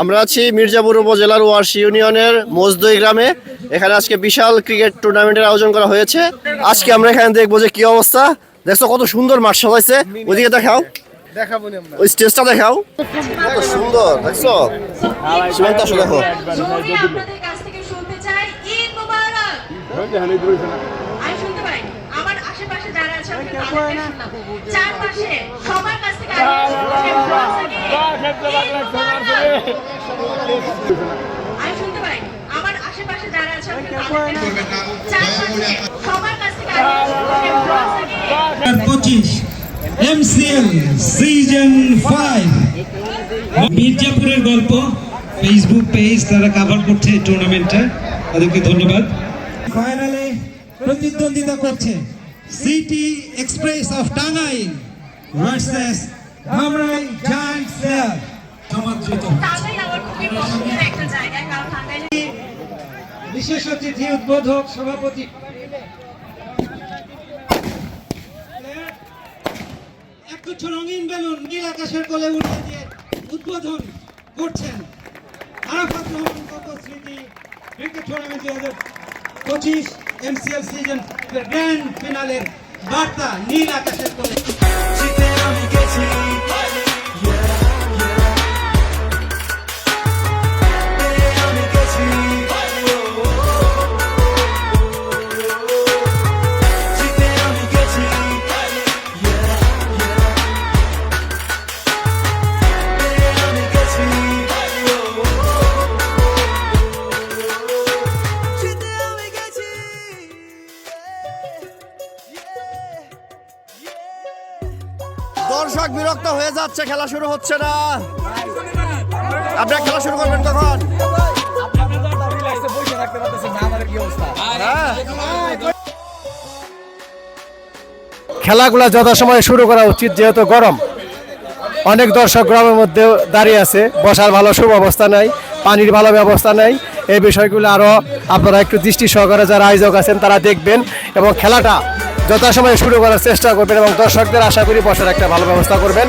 আমরা আছি মির্জাপুর উপজেলার ওয়ার্স ইউনিয়নের মজদই গ্রামে। এখানে আজকে বিশাল ক্রিকেট টুর্নামেন্টের আয়োজন করা হয়েছে। আজকে আমরা এখানে দেখব যে কি অবস্থা। দেখছ কত সুন্দর মাঠ সাজাইছে। ওইদিকে দেখাও। ওই দেখাও। সুন্দর, দেখছ? দেখো। আমি চারপাশে সবার কাছ থেকে আমি আমি শুনতে পাই আমার আশেপাশে যারা আছে আমি তাদেরকে শুনলাম। চারপাশে সবার কাছ থেকে পঁচিশ এমসিএল সিজন ফাইভ মির্জাপুরের গল্প ফেসবুক পেজ তারা কভার করছে টুর্নামেন্টটা তাদেরকে ধন্যবাদ। ফাইনালে প্রতিদ্বন্দ্বিতা করছে। City express of Tangail versus Dhamrai giant player সমাদৃত বিশেষ অতিথি উদ্বোধক সভাপতি। একগুচ্ছ রঙিন বেলুন নীল আকাশের কোলে উঠে দিয়ে উদ্বোধন করছেন আরাফাত রহমান কত স্মৃতি ক্রিকেট টুর্নামেন্ট দুই হাজার পঁচিশ। এমসিএল সিজন গ্র্যান্ড ফিনালের বার্তা নীল আকাশের কোলে দর্শক বিরক্ত হয়ে যাচ্ছে, খেলা শুরু হচ্ছে না। আপনারা খেলা শুরু করবেন কখন? হ্যাঁ। খেলাগুলো যথাসময়ে শুরু করা উচিত, যেহেতু গরম। অনেক দর্শক গ্রামের মধ্যে দাঁড়িয়ে আছে। বসার ভালো সুব্যবস্থা নাই, পানির ভালো ব্যবস্থা নাই। এই বিষয়গুলো আরও আপনারা একটু দৃষ্টি সহকারে যারা আয়োজক আছেন, তারা দেখবেন এবং খেলাটা যথাসময়ে শুরু করার চেষ্টা করবেন এবং দর্শকদের আশা করি বসার একটা ভালো ব্যবস্থা করবেন।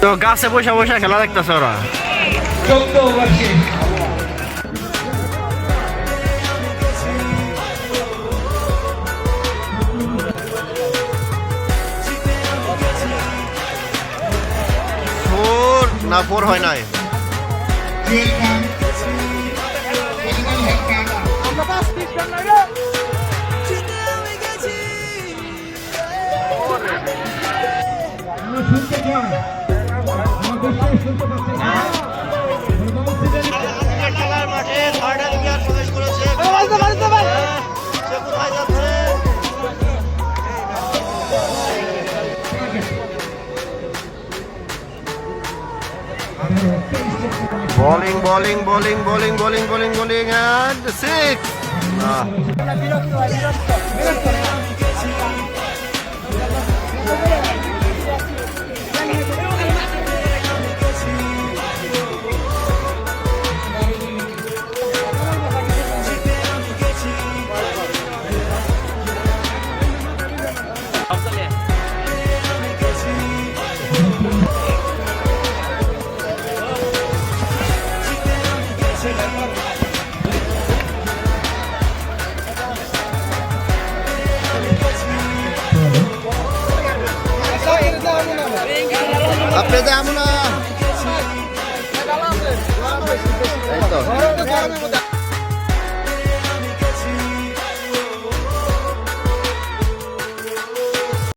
তো গাছে বসে বসে খেলা দেখতেছে ওরা। না ফোর হয় নাই। আমরা শুনতে চাই। Bowling, bowling, bowling, bowling, bowling, bowling, bowling, and six. Ah. যাব